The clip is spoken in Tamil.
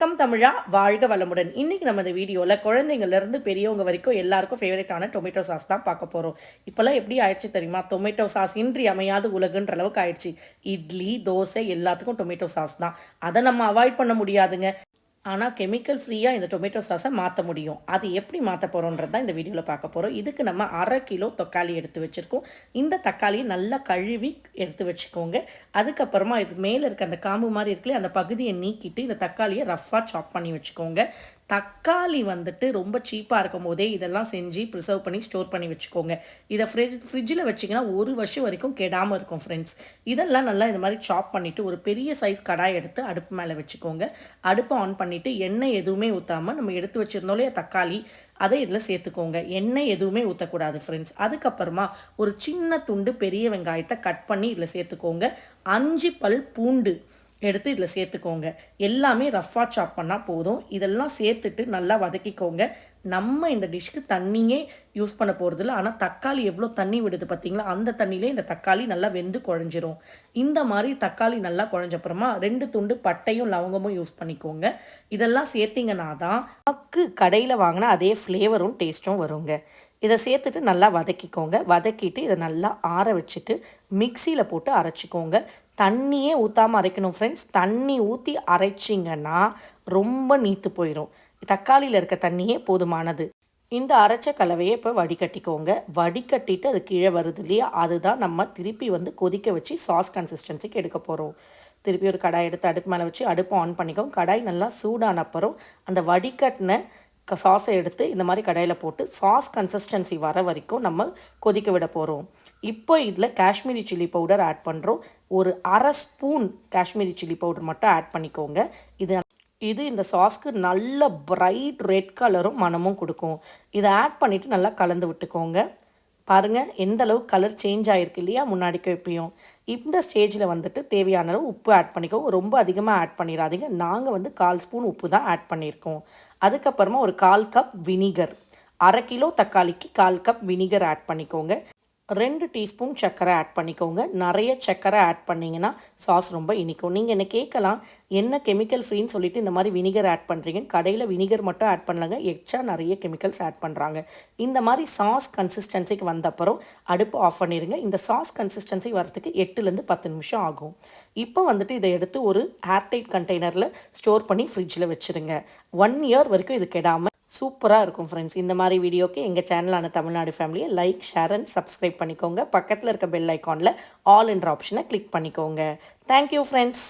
வணக்கம் தமிழா. வாழ்க வளமுடன். இன்றைக்கி நம்ம இந்த வீடியோவில் குழந்தைங்கள்லேருந்து பெரியவங்க வரைக்கும் எல்லாருக்கும் ஃபேவரட்டான டொமேட்டோ சாஸ் தான் பார்க்க போகிறோம் இப்போல்லாம் எப்படி ஆயிடுச்சு தெரியுமா? டொமேட்டோ சாஸ் இன்றி அமையாத உலகுன்ற அளவுக்கு ஆயிடுச்சு. இட்லி தோசை எல்லாத்துக்கும் டொமேட்டோ சாஸ் தான். அதை நம்ம அவாய்ட் பண்ண முடியாதுங்க. ஆனால் கெமிக்கல் ஃப்ரீயாக இந்த டொமேட்டோ சாஸை மாற்ற முடியும். அது எப்படி மாற்ற போகிறோன்றது தான் இந்த வீடியோவில் பார்க்க போகிறோம் இதுக்கு நம்ம அரை கிலோ தக்காளி எடுத்து வச்சுருக்கோம். இந்த தக்காளியை நல்லா கழுவி எடுத்து வச்சுக்கோங்க. அதுக்கப்புறமா இது மேலே இருக்க அந்த காம்பு மாதிரி இருக்குல்ல அந்த பகுதியை நீக்கிட்டு இந்த தக்காளியை ரஃப்பாக சாப் பண்ணி வச்சுக்கோங்க. தக்காளி வந்துட்டு ரொம்ப சீப்பாக இருக்கும் போதே இதெல்லாம் செஞ்சு ப்ரிசர்வ் பண்ணி ஸ்டோர் பண்ணி வச்சுக்கோங்க. இதை ஃப்ரிட்ஜ் ஃப்ரிட்ஜில் வச்சிங்கன்னா ஒரு வருஷம் வரைக்கும் கெடாமல் இருக்கும் ஃப்ரெண்ட்ஸ் இதெல்லாம் நல்லா இந்த மாதிரி சாப் பண்ணிவிட்டு ஒரு பெரிய சைஸ் கடாய் எடுத்து அடுப்பு மேலே வச்சுக்கோங்க. அடுப்பை ஆன் பண்ணிவிட்டு எண்ணெய் எதுவுமே ஊற்றாமல் நம்ம எடுத்து வச்சுருந்தோம் இல்லையா தக்காளி அதை இதில் சேர்த்துக்கோங்க. எண்ணெய் எதுவுமே ஊற்றக்கூடாது ஃப்ரெண்ட்ஸ் அதுக்கப்புறமா ஒரு சின்ன துண்டு பெரிய வெங்காயத்தை கட் பண்ணி இதில் சேர்த்துக்கோங்க. அஞ்சு பல் பூண்டு. எடுத்து இதில் சேர்த்துக்கோங்க. எல்லாமே ரஃப்பாக சாப் பண்ணால் போதும். இதெல்லாம் சேர்த்துட்டு நல்லா வதக்கிக்கோங்க. நம்ம இந்த டிஷ்க்கு தண்ணியே யூஸ் பண்ண போகிறதில்ல ஆனால் தக்காளி எவ்வளோ தண்ணி விடுது பார்த்தீங்களா? அந்த தண்ணியிலே இந்த தக்காளி நல்லா வெந்து குழஞ்சிரும். இந்த மாதிரி தக்காளி நல்லா குழஞ்சப்புறமா ரெண்டு துண்டு பட்டையும் லவங்கமும் யூஸ் பண்ணிக்கோங்க. இதெல்லாம் சேர்த்திங்கன்னா தான் அக்கு கடையில் வாங்கினா அதே ஃப்ளேவரும் டேஸ்ட்டும் வருங்க. இதை சேர்த்துட்டு நல்லா வதக்கிக்கோங்க. வதக்கிட்டு இதை நல்லா ஆற வச்சுட்டு மிக்சியில் போட்டு அரைச்சிக்கோங்க. தண்ணியே ஊற்றாமல் அரைக்கணும் ஃப்ரெண்ட்ஸ் தண்ணி ஊற்றி அரைச்சிங்கன்னா ரொம்ப நீத்து போயிடும் தக்காளியில் இருக்க தண்ணியே போதுமானது. இந்த அரைச்ச கலவையை இப்போ வடிகட்டிக்கோங்க. வடிகட்டிட்டு அது கீழே வருது இல்லையா? அதுதான் நம்ம திருப்பி வந்து கொதிக்க வச்சு சாஸ் கன்சிஸ்டன்சிக்கு எடுக்க போகிறோம் திருப்பி ஒரு கடாய் எடுத்து அடுப்பு மேலே வச்சு அடுப்பு ஆன் பண்ணிக்கோங்க. கடாய் நல்லா சூடான அப்புறம் அந்த வடிகட்டின சாஸை எடுத்து இந்த மாதிரி கடையில் போட்டு சாஸ் கன்சிஸ்டன்சி வர வரைக்கும் நம்ம கொதிக்க விட போகிறோம் இப்போ இதில் காஷ்மீரி சில்லி பவுடர் ஆட் பண்ணுறோம் ஒரு அரை ஸ்பூன் காஷ்மீரி சில்லி பவுடர் மட்டும் ஆட் பண்ணிக்கோங்க. இது இது இந்த சாஸ்க்கு நல்ல பிரைட் ரெட் கலரும் மனமும் கொடுக்கும். இதை ஆட் பண்ணிவிட்டு நல்லா கலந்து விட்டுக்கோங்க. பாருங்கள் எந்த அளவு கலர் சேஞ்ச் ஆகிருக்கு இல்லையா முன்னாடிக்கு எப்பயும் இந்த ஸ்டேஜில் வந்துட்டு தேவையான அளவு உப்பு ஆட் பண்ணிக்கோங்க ரொம்ப அதிகமாக ஆட் பண்ணிடாதீங்க. நாங்கள் வந்து கால் ஸ்பூன் உப்பு தான் ஆட் பண்ணியிருக்கோம். அதுக்கப்புறமா ஒரு கால் கப் வினிகர் அரை கிலோ தக்காளிக்கு கால் கப் வினிகர் ஆட் பண்ணிக்கோங்க. ரெண்டு டீஸ்பூன் சர்க்கரை ஆட் பண்ணிக்கோங்க. நிறைய சர்க்கரை ஆட் பண்ணிங்கன்னா சாஸ் ரொம்ப இனிக்கும். நீங்கள் என்ன கேட்கலாம்? என்ன கெமிக்கல் ஃப்ரீன்னு சொல்லிட்டு இந்த மாதிரி வினிகர் ஆட் பண்ணுறீங்க கடையில் வினிகர் மட்டும் ஆட் பண்ணலங்க. எக்ஸ்ட்ரா நிறைய கெமிக்கல்ஸ் ஆட் பண்ணுறாங்க இந்த மாதிரி சாஸ் கன்சிஸ்டன்சிக்கு வந்தப்பறம் அடுப்பு ஆஃப் பண்ணிடுங்க இந்த சாஸ் கன்சிஸ்டன்சி வரத்துக்கு எட்டுலேருந்து பத்து நிமிஷம் ஆகும். இப்போ வந்துட்டு இதை எடுத்து ஒரு ஏர்டைட் கண்டெய்னரில் ஸ்டோர் பண்ணி ஃப்ரிட்ஜில் வச்சுருங்க. ஒன் இயர் வரைக்கும் இது கெடாமல் சூப்பராக இருக்கும் ஃப்ரெண்ட்ஸ் இந்த மாதிரி வீடியோக்கு எங்கள் சேனலான தமிழ்நாடு ஃபேமிலியை லைக் ஷேர் அண்ட் சப்ஸ்கிரைப் பண்ணிக்கோங்க. பக்கத்தில் இருக்க பெல் ஐக்கானில் ஆல் என்ற ஆப்ஷனை கிளிக் பண்ணிக்கோங்க தேங்க்யூ ஃப்ரெண்ட்ஸ்